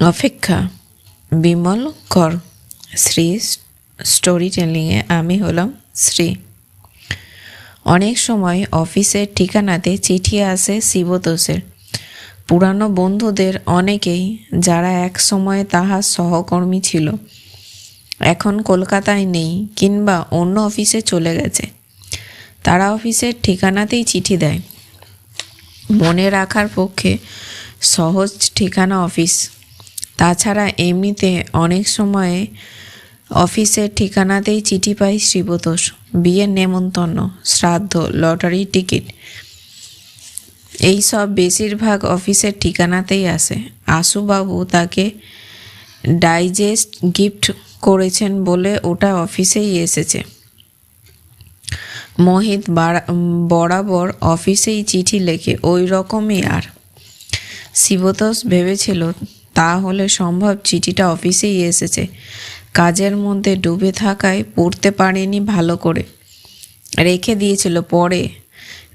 অপেক্ষা বিমল কর। শ্রী স্টোরি টেলিংয়ে আমি হলাম শ্রী। অনেক সময় অফিসের ঠিকানাতে চিঠি আসে শিবতোষের। পুরানো বন্ধুদের অনেকেই, যারা এক সময় তাহার সহকর্মী ছিল, এখন কলকাতায় নেই কিংবা অন্য অফিসে চলে গেছে। তারা অফিসের ঠিকানাতেই চিঠি দেয়। মনে রাখার পক্ষে সহজ ঠিকানা অফিস। তাছাড়া এমনিতে অনেক সময়ে অফিসের ঠিকানাতেই চিঠি পাই শ্রীবতোষ বিয়ের নেমন্তন্ন, শ্রাদ্ধ, লটারি টিকিট। এই সব বেশিরভাগ অফিসের ঠিকানাতেই আসে। আশুবাবু তাকে ডাইজেস্ট গিফট করেছেন বলে ওটা অফিসেই এসেছে। মোহিত বারা- বরাবর অফিসেই চিঠি লেখে, ওই রকমই আর। শিবতোষ ভেবেছিল তা হলে সম্ভব চিঠিটা অফিসেই এসেছে। কাজের মধ্যে ডুবে থাকায় পড়তে পারেনি ভালো করে। রেখে দিয়েছিল পরে,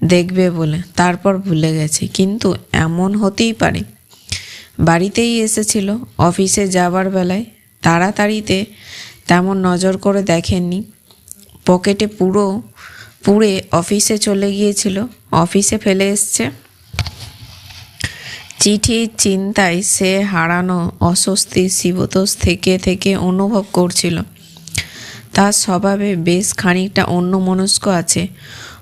দেখবে বলে। তারপর ভুলে গেছে, কিন্তু এমন হতেই পারে। বাড়িতেই এসেছিল, অফিসে যাবার বেলায়। তাড়াতাড়িতে তেমন নজর করে দেখেননি। পকেটে পুরো পুড়ে অফিসে চলে গিয়েছিল। অফিসে ফেলে এসছে। চিঠির চিন্তায় সে হারানো অস্বস্তি শিবতোষ থেকে থেকে অনুভব করছিল। তার স্বভাবে বেশ খানিকটা অন্য মনস্ক আছে।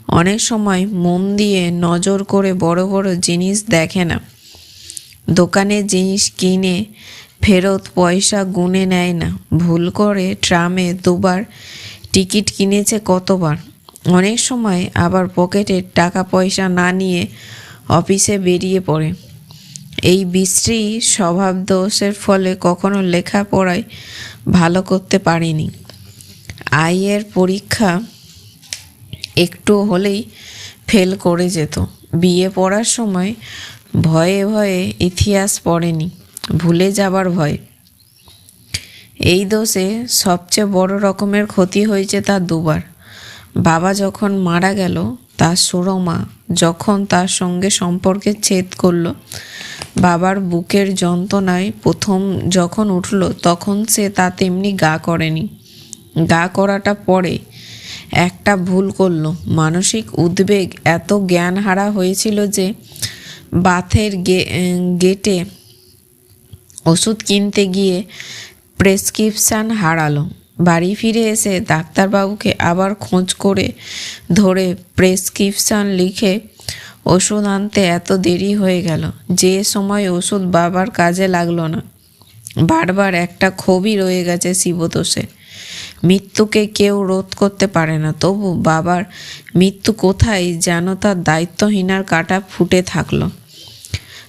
অনেক সময় মন দিয়ে নজর করে বড় বড় জিনিস দেখে না। দোকানে জিনিস কিনে ফেরত পয়সা গুনে নেয় না। ভুল করে ট্রামে দুবার টিকিট কিনেছে কতবার। অনেক সময় আবার পকেটে টাকা পয়সা না নিয়ে অফিসে বেরিয়ে পড়ে। এই বিশ্রী স্বভাব দোষের ফলে কখনো লেখাপড়ায় ভালো করতে পারেনি। আইয়ের পরীক্ষা একটু হলেই ফেল করে যেত। বিয়ে পড়ার সময় ভয়ে ভয়ে ইতিহাস পড়েনি, ভুলে যাবার ভয়। এই দোষে সবচেয়ে বড় রকমের ক্ষতি হয়েছে তার দুবার। বাবা যখন মারা গেল, তার সুরমা যখন তার সঙ্গে সম্পর্কে ছেদ করল বাবার বুকের যন্ত্রণায় প্রথম যখন উঠল, তখন সে তা তেমনি গা করেনি। গা করাটা পরে একটা ভুল করল। মানসিক উদ্বেগ এত জ্ঞান হারা হয়েছিল যে বাথের গেটে ওষুধ কিনতে গিয়ে প্রেসক্রিপশান হারালো। বাড়ি ফিরে এসে ডাক্তারবাবুকে আবার খোঁজ করে ধরে প্রেসক্রিপশান লিখে ওষুধ আনতে এত দেরি হয়ে গেল। যে সময় ওষুধ বাবার কাজে লাগল না। বারবার একটা ক্ষোভই রয়ে গেছে শিবতোষে। মৃত্যুকে কেউ রোধ করতে পারে না। তবু বাবার মৃত্যু কোথায় যেন তার দায়িত্বহীনার কাটা ফুটে থাকল।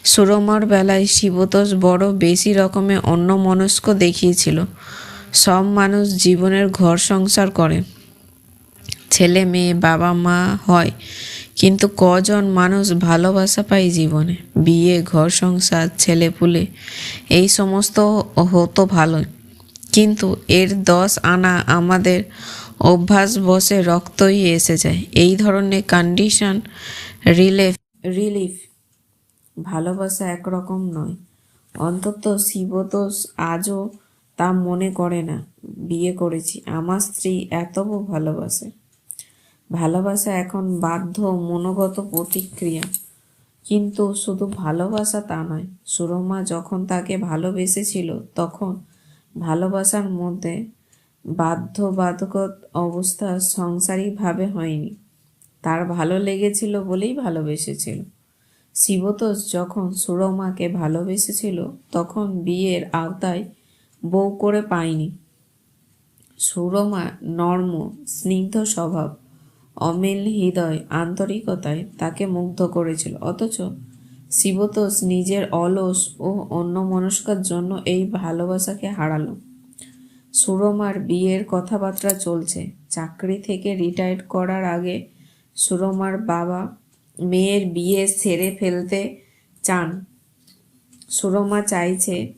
সুরমার বেলায় শিবতোষ বড় বেশি রকমের অন্য মনস্ক দেখিয়েছিল। সব মানুষ জীবনের ঘর সংসার করে। ছেলে মেয়ে বাবা মা হয় কিন্তু কজন মানুষ ভালোবাসা পায় জীবনে? বিয়ে, ঘর সংসার ছেলে পুলে এই সমস্ত হতো ভালোই। কিন্তু এর দশ আনা আমাদের অভ্যাস বসে রক্তই এসে যায়। এই ধরনের কন্ডিশন রিলিফ রিলিফ ভালোবাসা একরকম নয়। অন্তত শিবতোষ আজও তা মনে করে না। বিয়ে করেছি। আমার স্ত্রী এত ভালোবাসে। ভালোবাসা এখন বাধ্য, মনোগত প্রতিক্রিয়া। কিন্তু শুধু ভালোবাসা তা নয়, সুরমা যখন তাকে ভালোবেসেছিল, তখন ভালোবাসার মধ্যে বাধ্যবাধকত অবস্থা সংসারিকভাবে হয়নি। তার ভালো লেগেছিল বলেই ভালোবেসেছিল। শিবতোষ যখন সুরমাকে ভালোবেসেছিল, তখন বিয়ের আওতায় বউ করে পায়নি। সুরমা নর্ম, স্নিগ্ধ স্বভাব। অমিল হৃদয় আন্তরিকতায় তাকে মুগ্ধ করেছিল। অথচ শিবতোষ নিজের অলস ও অন্যমনস্কার জন্য এই ভালোবাসাকে হারালো। সুরমার বিয়ের কথাবার্তা চলছে। চাকরি থেকে রিটায়ার করার আগে সুরমার বাবা মেয়ের বিয়ে সেরে ফেলতে চান। সুরমা চাইছে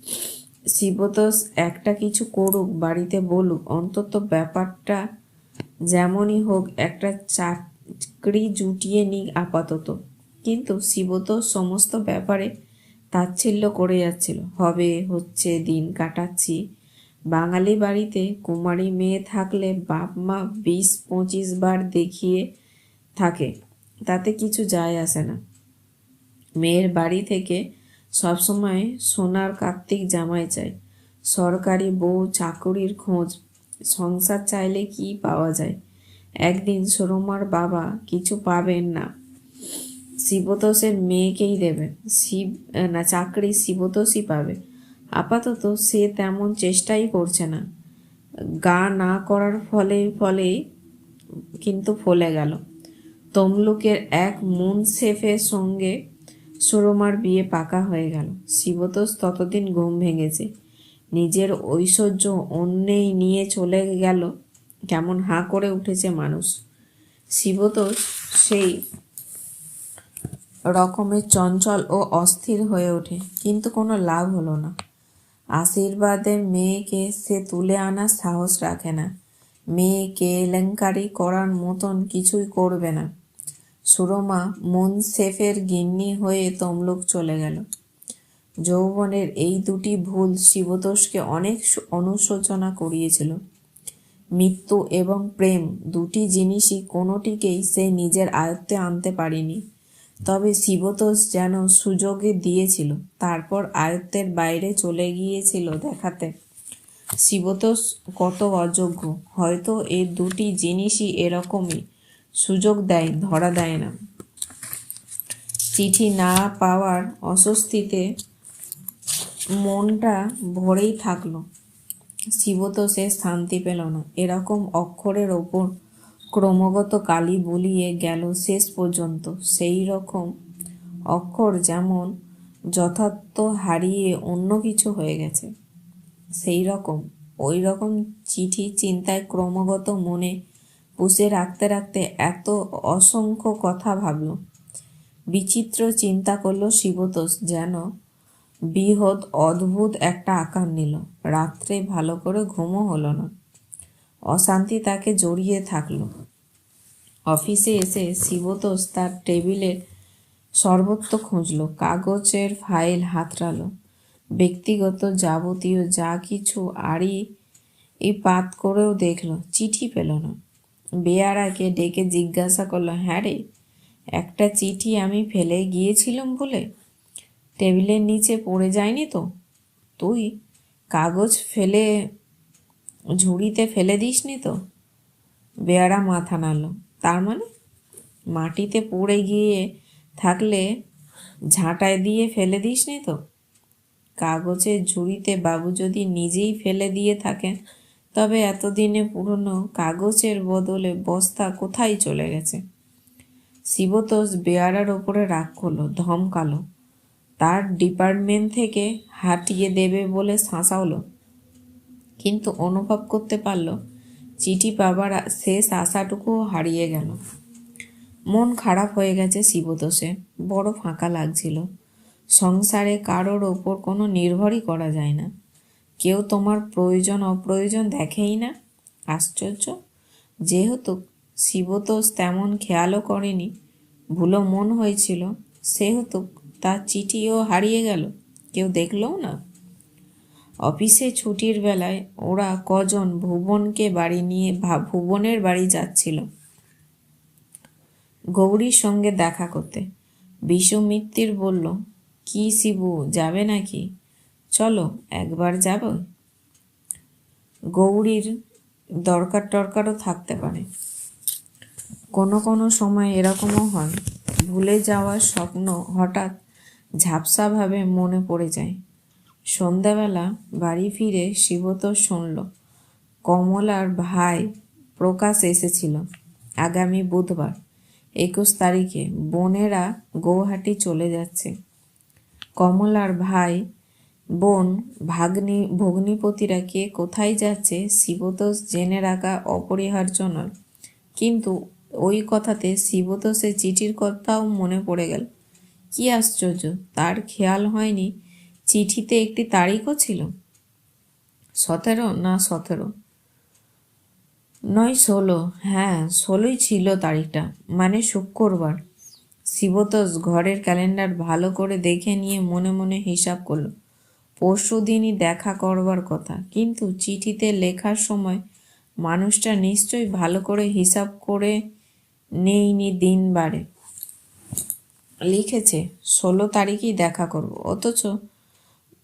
শিবতোষ একটা কিছু করুক, বাড়িতে বলুক। অন্তত ব্যাপারটা যেমনই হোক, একটা চাকরি জুটিয়ে নিক আপাতত। কিন্তু শিব তো সমস্ত ব্যাপারে তাচ্ছিল্য করে যাচ্ছিল। হবে, হচ্ছে, দিন কাটাচ্ছি। বাঙালি বাড়িতে কুমারী মেয়ে থাকলে বাপ মা বিশ পঁচিশ বার দেখিয়ে থাকে, তাতে কিছু যায় আসে না। মেয়ের বাড়ি থেকে সবসময় সোনার কার্তিক জামাই চাই সরকারি বউ চাকুরির খোঁজ সংসার চাইলে কি পাওয়া যায়? একদিন সরমার বাবা কিছু পাবেন না। শিবতোষের মেয়েকেই দেবেন শিব না, চাকরি শিবতোষই পাবে। আপাতত সে তেমন চেষ্টাই করছে না। গা না করার ফলে ফলে কিন্তু ফলে গেল। তমলুকের এক মুনসেফের সঙ্গে সুরমার বিয়ে পাকা হয়ে গেল। শিবতোষ ততদিন ঘুম ভেঙেছে। নিজের ঐশ্বর্য অন্যেই নিয়ে চলে গেল। কেমন হাঁ করে উঠেছে মানুষ। শিবতোষ সেই রকমের চঞ্চল ও অস্থির হয়ে ওঠে, কিন্তু কোনো লাভ হলো না। আশীর্বাদের মেয়েকে সে তুলে আনার সাহস রাখে না। মেয়ে কেলেঙ্কারি করার মতন কিছুই করবে না। সুরমা মুনসেফের গিন্নি হয়ে তমলুক চলে গেল। যৌবনের এই দুটি ভুল শিবতোষকে অনেক অনুশোচনা করিয়েছিল। মৃত্যু এবং প্রেম দুটি জিনিসই কোনোটিকেই সে নিজের আয়ত্তে আনতে পারেনি। তবে শিবতোষ যেন সুযোগে দিয়েছিল, তারপর আয়ত্তের বাইরে চলে গিয়েছিল দেখাতে। শিবতোষ কত অযোগ্য, হয়তো এই দুটি জিনিসই এরকমই সুযোগ দেয়, ধরা দেয় না। চিঠি না পাওয়ার অস্বস্তিতে মনটা ভরেই থাকল। শিবতোষ সে শান্তি পেল না। এরকম অক্ষরের ওপর ক্রমাগত কালি বলিয়ে গেল শেষ পর্যন্ত। সেই রকম অক্ষর যেমন যথার্থ হারিয়ে অন্য কিছু হয়ে গেছে, সেই রকম ওই রকম চিঠি চিন্তায় ক্রমাগত মনে পুষে রাখতে রাখতে এত অসংখ্য কথা ভাবল। বিচিত্র চিন্তা করল শিবতোষ যেন বৃহৎ, অদ্ভুত একটা আকার নিল। রাত্রে ভালো করে ঘুমও হলো না। অশান্তি তাকে জড়িয়ে থাকল। অফিসে এসে শিবতোষ তার টেবিলে সর্বত্র খুঁজলো, কাগজের ফাইল হাতড়ালো, ব্যক্তিগত যাবতীয় যা কিছু আড়ি এই পাত করেও দেখল, চিঠি পেল না। বেয়ারাকে ডেকে জিজ্ঞাসা করল হ্যাঁ রে, একটা চিঠি আমি ফেলে গিয়েছিলাম বলে? টেবিলের নিচে পড়ে যায়নি তো? তুই কাগজ ফেলে, ঝুড়িতে ফেলে দিসনি তো? বেয়ারা মাথা নাড়ল। তার মানে? মাটিতে পড়ে গিয়ে থাকলে ঝাঁটায় দিয়ে ফেলে দিসনি তো? কাগজের ঝুড়িতে বাবু যদি নিজেই ফেলে দিয়ে থাকেন, তবে এতদিনে পুরনো কাগজের বদলে বস্তা কোথায় চলে গেছে? শিবতোষ বেয়ারার ওপরে রাগ করল, ধমকালো। তার ডিপার্টমেন্ট থেকে হাটিয়ে দেবে বলে শাঁসাওলো। কিন্তু অনুভব করতে পারল, চিঠি পাবার শেষ আশাটুকুও হারিয়ে গেল। মন খারাপ হয়ে গেছে শিবতোষে, বড় ফাঁকা লাগছিল। সংসারে কারোর ওপর কোনো নির্ভরই করা যায় না। কেউ তোমার প্রয়োজন, অপ্রয়োজন দেখেই না। আশ্চর্য, যেহেতু শিবতোষ তেমন খেয়ালও করেনি, ভুলো মন হয়েছিল, সেহেতু তার চিঠিও হারিয়ে গেল। কেউ দেখলও না। অফিসে ছুটির বেলায় ওরা কজন ভুবনকে বাড়ি নিয়ে ভুবনের বাড়ি যাচ্ছিল। গৌরীর সঙ্গে দেখা করতে। বিশ্বমিত্তির বলল, কি শিবু, যাবে নাকি? চলো, একবার যাব। গৌরীর দরকার টরকারও থাকতে পারে। কোনো কোনো সময় এরকমও হয়। ভুলে যাওয়ার স্বপ্ন হঠাৎ ঝাপসাভাবে মনে পড়ে যায়। সন্ধ্যাবেলা বাড়ি ফিরে শিবত শুনল, কমলার ভাই প্রকাশ এসেছিল আগামী বুধবার। একুশ তারিখে বোনেরা গৌহাটি চলে যাচ্ছে। কমলার ভাই, বোন, ভাগ্নি, ভগ্নিপতিরা কে কোথায় যাচ্ছে শিবতোষ জেনে রাখা অপরিহার্য নয়। কিন্তু ওই কথাতে শিবতোষের চিঠির কথাও মনে পড়ে গেল। কি আশ্চর্য, তার খেয়াল হয়নি। চিঠিতে একটি তারিখও ছিল। সতেরো? না, সতেরো। নয়, ষোলো। হ্যাঁ ষোলোই ছিল তারিখটা মানে শুক্রবার। শিবতোষ ঘরের ক্যালেন্ডার ভালো করে দেখে নিয়ে মনে মনে হিসাব করল, পরশু দিনই দেখা করবার কথা। কিন্তু চিঠিতে লেখার সময় মানুষটা নিশ্চয়ই ভালো করে হিসাব করে নেইনি দিন বারে লিখেছে, ষোলো তারিখই দেখা করব। অথচ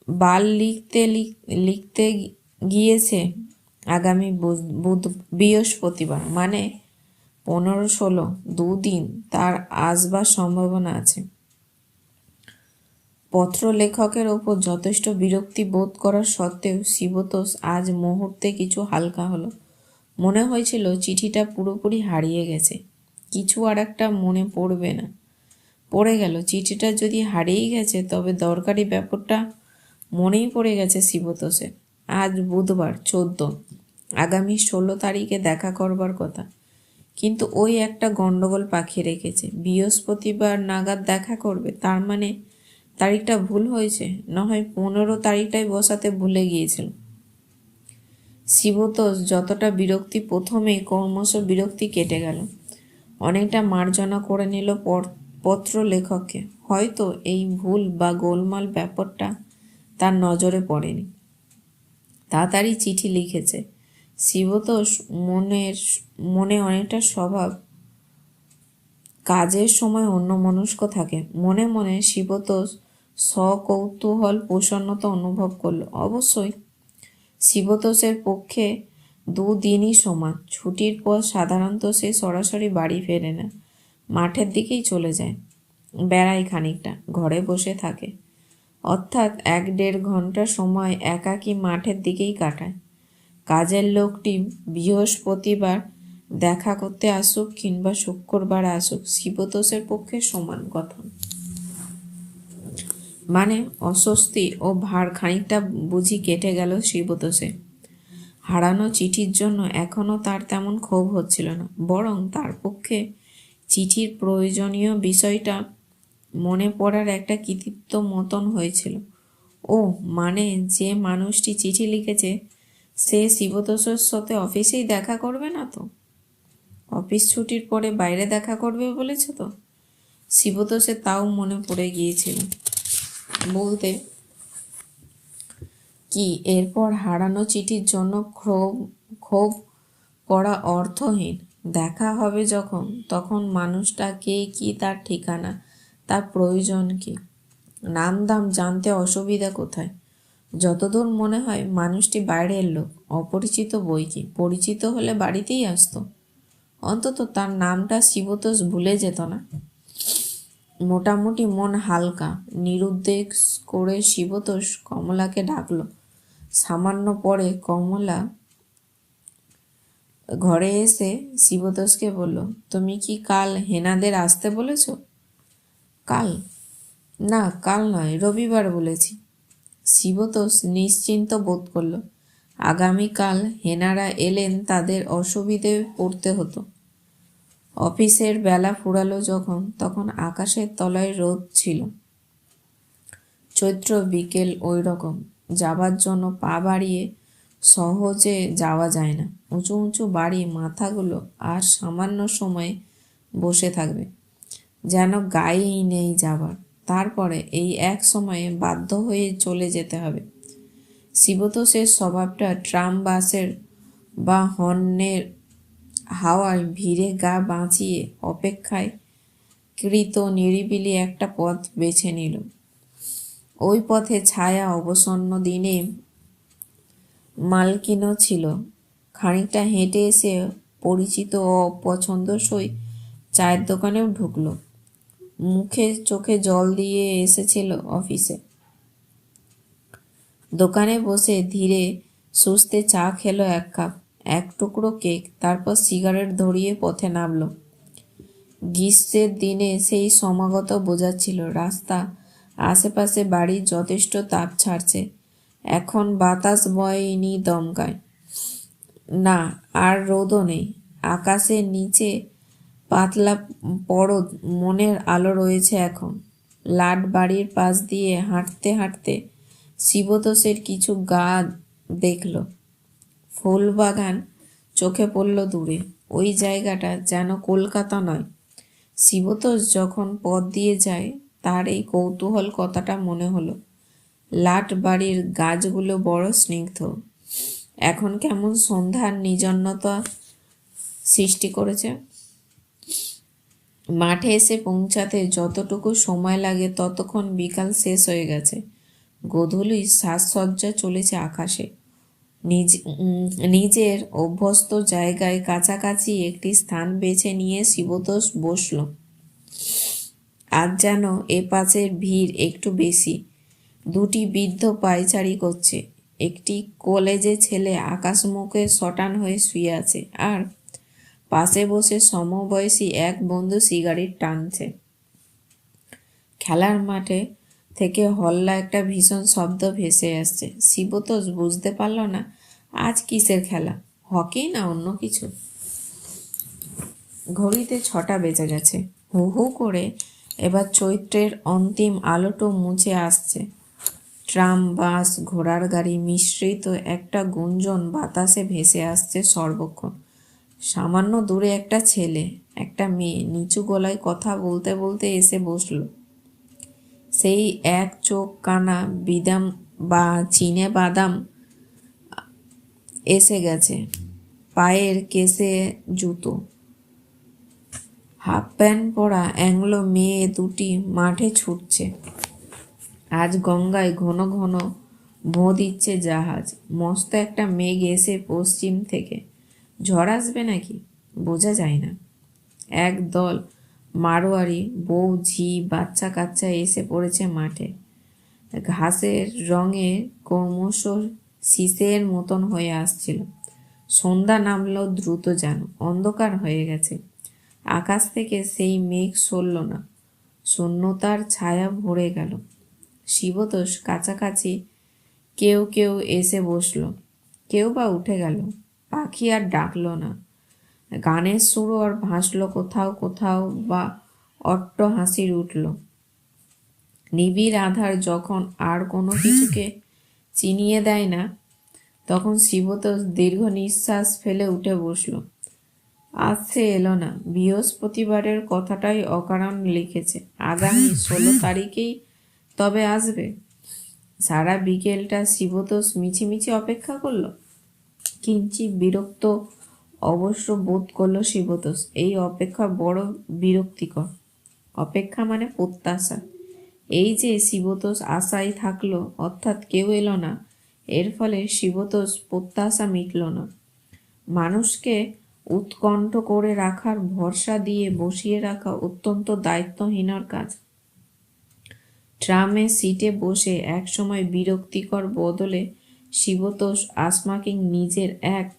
বাল লিখতে লিখ- লিখতে গিয়েছে আগামী বুধ- বুধ, বৃহস্পতিবার মানে পনেরো, ষোলো, দুদিন তার আসবার সম্ভাবনা আছে। পত্র লেখকের ওপর যথেষ্ট বিরক্তি বোধ করার সত্ত্বেও শিবতোষ আজ মুহূর্তে কিছু হালকা হলো। মনে হয়েছিল চিঠিটা পুরোপুরি হারিয়ে গেছে। কিছু আর একটা মনে পড়বে না। পড়ে গেল। চিঠিটা যদি হারিয়ে গেছে, তবে দরকারি ব্যাপারটা মনেই পড়ে গেছে শিবতোষের। আজ বুধবার, চোদ্দ। আগামী ষোলো তারিখে দেখা করবার কথা। কিন্তু ওই একটা গন্ডগোল পাখি রেখেছে। বৃহস্পতিবার নাগাদ দেখা করবে, তার মানে তারিখটা ভুল হয়েছে। না হয় পনেরো তারিখটাই বসাতে ভুলে গিয়েছিল। শিবতোষ যতটা বিরক্তি প্রথমেই ক্রমশ বিরক্তি কেটে গেল। অনেকটা মার্জনা করে নিল পর- পত্র লেখককে হয়তো এই ভুল বা গোলমাল ব্যাপারটা তার নজরে পড়েনি। তাড়াতাড়ি চিঠি লিখেছে। শিবতোষ মনের, মনে অনেকটা স্বভাব। কাজের সময় অন্য মনস্ক থাকে। মনে মনে শিবতোষ সকৌতূহল প্রসন্নতা অনুভব করল। অবশ্যই শিবতোষের পক্ষে দুদিনই সমান। ছুটির পর সাধারণত সে সরাসরি বাড়ি ফেরে না। মাঠের দিকেই চলে যায়। বেড়ায় খানিকটা, ঘরে বসে থাকে। অর্থাৎ এক দেড় ঘণ্টা সময় একাকী মাঠের দিকেই কাটায়। কাজের লোকটি বৃহস্পতিবার দেখা করতে আসুক কিংবা শুক্রবার আসুক, শিবতোষের পক্ষে সমান কথা। মানে অস্বস্তি ও ভার খানিকটা বুঝি কেটে গেল শিবতোষে। হারানো চিঠির জন্য এখনও তার তেমন ক্ষোভ হচ্ছিল না, বরং তার পক্ষে চিঠির প্রয়োজনীয় বিষয়টা মনে পড়ার একটা কৃতিত্ব মতন হয়েছিল। ও মানে যে মানুষটি চিঠি লিখেছে, সে শিবতোষের সাথে অফিসেই দেখা করবে না তো? অফিস ছুটির পরে বাইরে দেখা করবে বলেছে তো? শিবতোষে তাও মনে পড়ে গিয়েছিল। বলতে, কি এরপর হারানো চিঠির জন্য ক্ষোভ ক্ষোভ করা অর্থহীন। দেখা হবে যখন, তখন মানুষটা কে, কি তার ঠিকানা, তার প্রয়োজন কি? নাম দাম জানতে অসুবিধা কোথায়? যতদূর মনে হয় মানুষটি বাইরের লোক, অপরিচিত বই কি? পরিচিত হলে বাড়িতেই আসতো? অন্তত তার নামটা শিবতোষ ভুলে যেত না। মোটামুটি মন হালকা, নিরুদ্বেগ করে শিবতোষ কমলাকে ডাকলো। সামান্য পরে কমলা ঘরে এসে শিবতোষকে বলল, তুমি কি কাল হেনাদের আসতে বলেছ? কাল? না, কাল নয়, রবিবার বলেছি। শিবতোষ নিশ্চিন্ত বোধ করল, আগামীকাল হেনারা এলেন তাদের অসুবিধে পড়তে হতো। অফিসের বেলা ফুরালো যখন, তখন আকাশের তলায় রোদ ছিল। চৈত্র বিকেল ওই রকম যাবার জন্য পা বাড়িয়ে সহজে যাওয়া যায় না। উঁচু উঁচু বাড়ি, মাথাগুলো আর সামান্য সময়ে বসে থাকবে। যেন গায়েই নেই যাবার। তারপরে এই এক সময়ে বাধ্য হয়ে চলে যেতে হবে। শিবতোষের স্বভাবটা ট্রাম বাসের বা হর্নের হাওয়ায় ভিড়ে গা বাঁচিয়ে অপেক্ষায় কৃত নিরিবিলি একটা পথ বেছে নিল। ওই পথে ছায়া অবসন্ন দিনে মালকিনও ছিল। খানিকটা হেঁটে এসে পরিচিত ও পছন্দসই চায়ের দোকানেও ঢুকলো। মুখে চোখে জল দিয়ে এসেছিল অফিসে। দোকানে বসে ধীরে সুস্থে চা খেলো এক কাপ, এক টুকরো কেক, তারপর সিগারেট ধরিয়ে পথে নামলো। গ্রীষ্মের দিনে সেই সমাগত বোঝাচ্ছিল, রাস্তা, আশেপাশে বাড়ির যথেষ্ট তাপ ছাড়ছে। এখন বাতাস বয়নি দমকায়। না, আর রোদও নেই। আকাশের নিচে পাতলা পরদ মনের আলো রয়েছে এখন। লাট বাড়ির পাশ দিয়ে হাঁটতে হাঁটতে শিবতোষের কিছু গা দেখল। ফুলবাগান চোখে পড়ল দূরে। ওই জায়গাটা যেন কলকাতা নয়। শিবতোষ যখন পথ দিয়ে যায়, তার এই কৌতূহল কথাটা মনে হলো। লাট বাড়ির গাছগুলো বড় স্নিগ্ধ। এখন কেমন সন্ধ্যার নিজন্নতা সৃষ্টি করেছে? মাঠে এসে পৌঁছাতে যতটুকু সময় লাগে ততক্ষণ বিকাল শেষ হয়ে গেছে। গোধূলি সাজসজ্জা চলেছে আকাশে। নিজ নিজের অভ্যস্ত জায়গায় কাছাকাছি একটি স্থান বেছে নিয়ে শিবতোষ বসল। আজ যেন এ পাশের ভিড় একটু বেশি। দুটি বৃদ্ধ পায়চারি করছে। একটি কলেজে ছেলে আকাশমুখে শটান হয়ে শুয়ে আছে আর পাশে বসে সমবয়সী এক বন্ধু সিগারেট টানছে। খেলার মাঠে থেকে হল্লা একটা ভীষণ শব্দ ভেসে আসছে। শিবতোষ বুঝতে পারল না, আজ কিসের খেলা, হকি না অন্য কিছু? ঘড়িতে ছটা বেজে গেছে। হু হু করে এবার চৈত্রের অন্তিম আলোটো মুছে আসছে। ট্রাম বাস ঘোড়ার গাড়ি মিশ্রিত একটা গুঞ্জন বাতাসে ভেসে আসছে সর্বক্ষণ। সামান্য দূরে একটা ছেলে, একটা মেয়ে নিচু গলায় কথা বলতে বলতে এসে বসল। সেই এক চোখ কানা বিদাম বা চিনে বাদাম এসে গেছে। পায়ের কেসে জুতো। হাফ প্যান্ট পরা অ্যাংলো মেয়ে দুটি মাঠে ছুটছে। আজ গঙ্গায় ঘন ঘন ভোঁ দিচ্ছে জাহাজ। মস্ত একটা মেঘ এসে পশ্চিম থেকে। ঝড় আসবে নাকি? বোঝা যায় না। এক দল মারোয়ারি, বউ, ঝি, বাচ্চা কাচ্চা এসে পড়েছে মাঠে। ঘাসের রঙে ক্রমশ শীষের মতন হয়ে আসছিল। সন্ধ্যা নামলো দ্রুত যেন, অন্ধকার হয়ে গেছে। আকাশ থেকে সেই মেঘ সরল না। শূন্যতার ছায়া ভরে গেল। শিবতোষ কাছাকাছি কেউ কেউ এসে বসল। কেউ বা উঠে গেল। পাখি আর ডাকলো না। গানের সুরও আর ভাসলো কোথাও কোথাও বা অট্ট হাসির উঠল। নিবিড় আধার যখন আর কোনো কিছুকে চিনিয়ে দেয় না, তখন শিবতোষ দীর্ঘ নিঃশ্বাস ফেলে উঠে বসল। সে এলো না। বৃহস্পতিবারের কথাটাই অকারণ লিখেছে। আগামী ষোলো তারিখেই তবে আসবে। সারা বিকেলটা শিবতোষ মিছিমিছি অপেক্ষা করল। কিঞ্চিত বিরক্ত অবশ্য বোধ করল শিবতোষ, এই অপেক্ষা বড় বিরক্তিকর। অপেক্ষা মানে প্রত্যাশা। এই যে শিবতোষ আশায় থাকল, অর্থাৎ কেউ এলো না, এর ফলে শিবতোষ প্রত্যাশা মিটল না। মানুষকে উৎকণ্ঠ করে রাখার ভরসা দিয়ে বসিয়ে রাখা অত্যন্ত দায়িত্বহীনর কাজ। ট্রামে সিটে বসে একসময় বিরক্তিকর বদলে শিবতোষ আসমাকে নিজের এক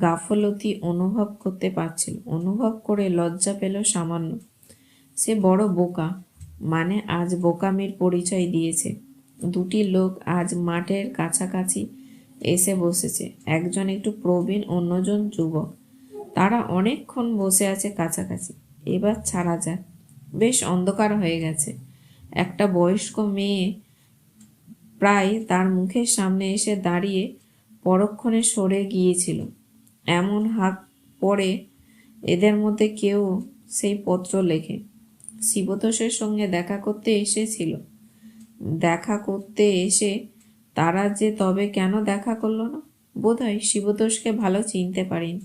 গাফলতি অনুভব করতে পারছিল। অনুভব করে লজ্জা পেল সামান্য। সে বড় বোকা মানে আজ বোকামির পরিচয় দিয়েছে। দুটি লোক আজ মাঠের কাছাকাছি এসে বসেছে। একজন একটু প্রবীণ, অন্যজন যুবক। তারা অনেকক্ষণ বসে আছে কাছাকাছি। এবার ছাড়া যাক। বেশ অন্ধকার হয়ে গেছে। একটা বয়স্ক মেয়ে প্রায় তার মুখের সামনে এসে দাঁড়িয়ে পরক্ষণে সরে গিয়েছিল। এমন হাত পড়ে এদের মধ্যে কেউ সেই পত্র লেখে। শিবতোষের সঙ্গে দেখা করতে এসেছিল। দেখা করতে এসে তারা যে তবে কেন দেখা করল না? বোধহয় শিবতোষকে ভালো চিনতে পারেনি।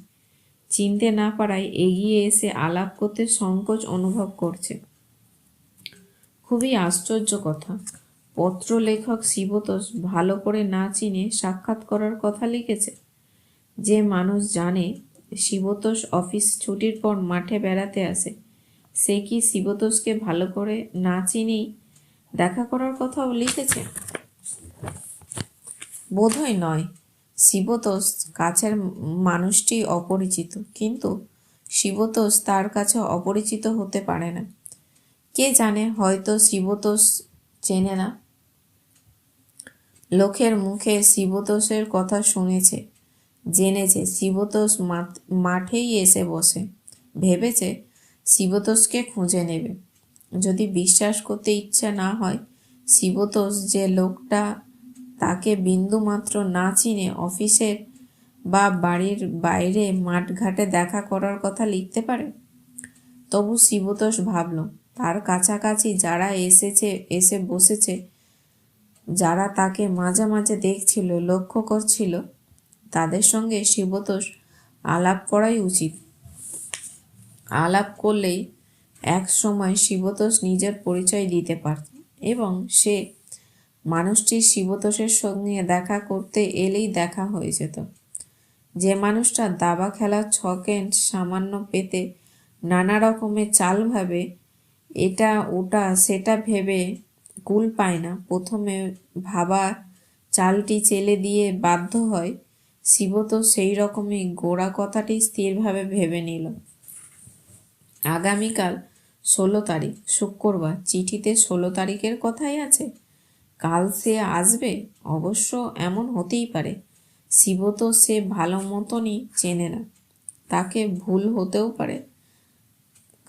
চিনতে না পারায় এগিয়ে এসে আলাপ করতে সংকোচ অনুভব করছে। খুবই আশ্চর্য কথা। পত্র লেখক শিবতোষ ভালো করে না চিনে সাক্ষাৎ করার কথা লিখেছে। যে মানুষ জানে শিবতোষ অফিস ছুটির পর মাঠে বেড়াতে আসে, সে কি শিবতোষকে ভালো করে না চিনেই দেখা করার কথাও লিখেছে? বোধহয় নয়। শিবতোষ কাছের মানুষটি অপরিচিত, কিন্তু শিবতোষ তার কাছে অপরিচিত হতে পারে না। কে জানে, হয়তো শিবতোষ চেনে না। লোকের মুখে শিবতোষের কথা শুনেছে, জেনেছে, শিবতোষ মাঠেই এসে বসে। ভেবেছে শিবতোষকে খুঁজে নেবে। যদি বিশ্বাস করতে ইচ্ছা না হয়, শিবতোষ যে লোকটা তাকে বিন্দুমাত্র না চিনে অফিসের বা বাড়ির বাইরে মাঠঘাটে দেখা করার কথা লিখতে পারে? তবু শিবতোষ ভাবল তার কাছাকাছি যারা এসেছে, এসে বসেছে, যারা তাকে মাঝে মাঝে দেখছিল, লক্ষ্য করছিল, তাদের সঙ্গে শিবতোষ আলাপ করাই উচিত। আলাপ করলেই এক সময় শিবতোষ নিজের পরিচয় দিতে পারত এবং সে মানুষটি শিবতোষের সঙ্গে দেখা করতে এলেই দেখা হয়ে যেত। যে মানুষটা দাবা খেলার ছকেন্ড সামান্য পেতে নানা রকমের চাল ভাবে এটা, ওটা, সেটা ভেবে কুল পায় না। প্রথমে ভাবা, চালটি চেলে দিয়ে বাধ্য হয়। শিব তো সেই রকমই গোড়া কথাটি স্থিরভাবে ভেবে নিল। আগামীকাল ষোলো তারিখ, শুক্রবার। চিঠিতে ষোলো তারিখের কথাই আছে। কাল সে আসবে? অবশ্য এমন হতেই পারে। শিব তো সে ভালো মতনই চেনে না। তাকে ভুল হতেও পারে।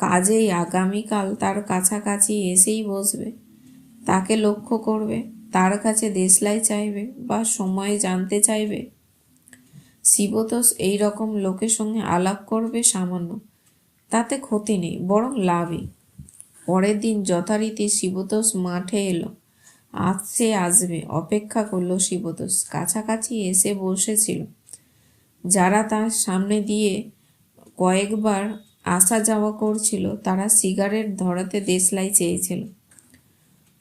কাজেই আগামীকাল তার কাছাকাছি এসেই বসবে। তাকে লক্ষ্য করবে, তার কাছে দেশলাই চাইবে বা সময় জানতে চাইবে। শিবতোষ এই রকম লোকের সঙ্গে আলাপ করবে সামান্য। তাতে ক্ষতি নেই, বরং লাভই। পরের দিন যথারীতি শিবতোষ মাঠে এলো। সে আসবে, অপেক্ষা করল শিবতোষ। কাছাকাছি এসে বসেছিল। যারা তার সামনে দিয়ে কয়েকবার আসা যাওয়া করছিল, তারা সিগারেট ধরাতে দেশলাই চেয়েছিল।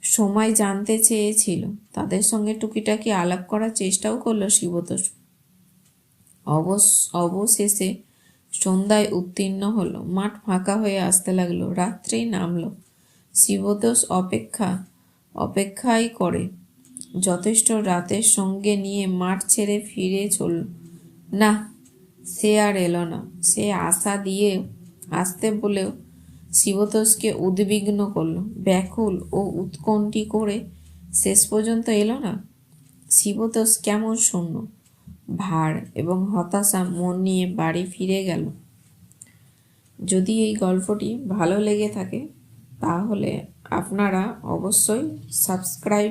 সময় জানতে চেয়েছিল। তাদের সঙ্গে টুকিটাকি আলাপ করার চেষ্টাও করল শিবতোষ। অবশ অবশেষে সন্ধ্যায় উত্তীর্ণ হলো। মাঠ ফাঁকা হয়ে আসতে লাগল। রাত্রেই নামলো। শিবতোষ অপেক্ষা, অপেক্ষাই করে। যথেষ্ট রাতের সঙ্গে নিয়ে মাঠ ছেড়ে ফিরে চলল না, সে আর এলো না। সে আশা দিয়ে আসতে বলেও শিবতোষকে উদ্বিগ্ন করল। ব্যাকুল ও উৎকণ্ঠী করে শেষ পর্যন্ত এলো না? শিবতোষ কেমন শূন্য? ভার এবং হতাশা মন নিয়ে বাড়ি ফিরে গেল। যদি এই গল্পটি ভালো লেগে থাকে, তাহলে আপনারা অবশ্যই সাবস্ক্রাইব